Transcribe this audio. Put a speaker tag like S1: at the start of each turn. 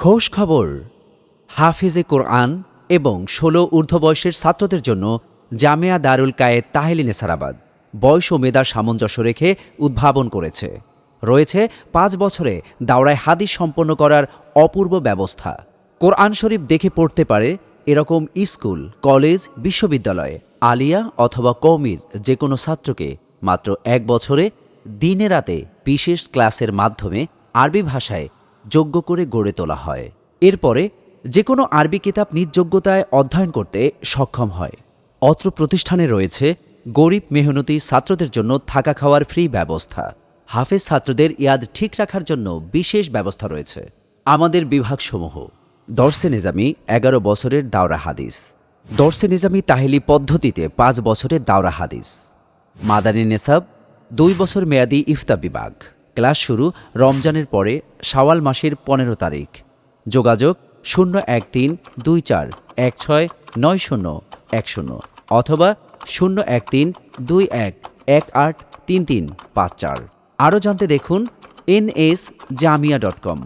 S1: খোশ খবর। হাফিজে কোরআন এবং ষোলো ঊর্ধ্ব বয়সের ছাত্রদের জন্য জামিয়া দারুল কায়েদ তাহেলি নেসারাবাদ বয়স ও মেধার সামঞ্জস্য রেখে উদ্ভাবন করেছে। রয়েছে পাঁচ বছরে দাওরায় হাদিস সম্পন্ন করার অপূর্ব ব্যবস্থা। কোরআন শরীফ দেখে পড়তে পারে এরকম স্কুল, কলেজ, বিশ্ববিদ্যালয়, আলিয়া অথবা কৌমির যে কোনো ছাত্রকে মাত্র এক বছরে দিনে রাতে বিশেষ ক্লাসের মাধ্যমে আরবি ভাষায় যোগ্য করে গড়ে তোলা হয়। এরপরে যে কোনো আরবি কিতাব নিজ যোগ্যতায় অধ্যয়ন করতে সক্ষম হয়। অত্র প্রতিষ্ঠানে রয়েছে গরিব মেহনতি ছাত্রদের জন্য থাকা খাওয়ার ফ্রি ব্যবস্থা। হাফেজ ছাত্রদের ইয়াদ ঠিক রাখার জন্য বিশেষ ব্যবস্থা রয়েছে। আমাদের বিভাগসমূহ। দর্শে নিজামি, এগারো বছরের দাওরা হাদিস। দর্শে নিজামি তাহেলি পদ্ধতিতে পাঁচ বছরের দাওরা হাদিস। মাদানী নেসাব, দুই বছর মেয়াদি ইফতা বিভাগ। ক্লাস শুরু রমজানের পরে শাওয়াল মাসের পনেরো তারিখ। যোগাযোগ শূন্য এক তিন দুই চার এক ছয় নয় শূন্য এক শূন্য অথবা শূন্য এক তিন দুই এক এক আট তিন তিন পাঁচ চার। আরও জানতে দেখুন N S Jamia dot com.